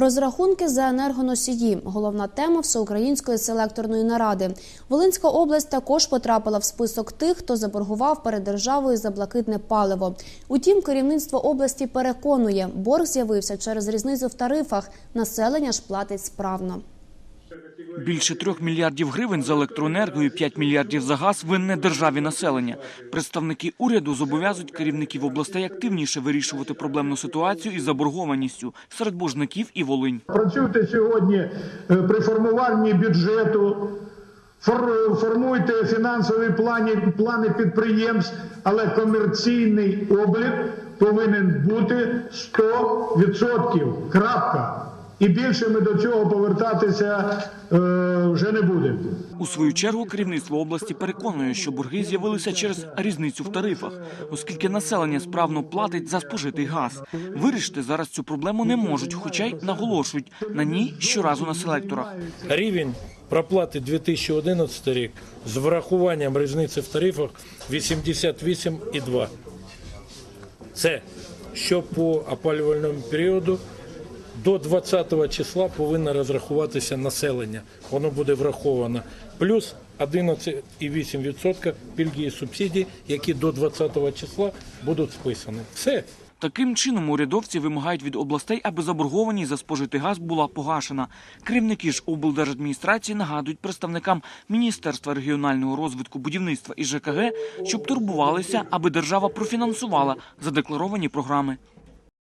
Розрахунки за енергоносії головна тема всеукраїнської селекторної наради. Волинська область також потрапила в список тих, хто заборгував перед державою за блакитне паливо. Утім, керівництво області переконує, борг з'явився через різницю в тарифах. Населення ж платить справно. Більше трьох мільярдів гривень за електроенергію, 5 мільярдів за газ винне державі населення. Представники уряду зобов'язують керівників областей активніше вирішувати проблемну ситуацію із заборгованістю серед боржників і Волинь. Працюйте сьогодні е, при формуванні бюджету, фор- формуйте фінансові плани, плани підприємств, але комерційний облік повинен бути 100%. Крапка. І більше ми до цього повертатися е, вже не будемо. У свою чергу керівництво області переконує, що борги з'явилися через різницю в тарифах, оскільки населення справно платить за спожитий газ. Вирішити зараз цю проблему не можуть, хоча й наголошують на ній щоразу на селекторах. Рівень проплати 2011 рік з врахуванням різниці в тарифах 88,2. Це що по опалювальному періоду до 20 числа повинно розрахуватися населення. Воно буде враховано. Плюс 11,8% пільги і субсидії, які до 20 числа будуть списані. Все. Таким чином урядовці вимагають від областей, аби заборгованість за спожитий газ була погашена. Керівники ж облдержадміністрації нагадують представникам Міністерства регіонального розвитку, будівництва і ЖКГ, щоб турбувалися, аби держава профінансувала задекларовані програми.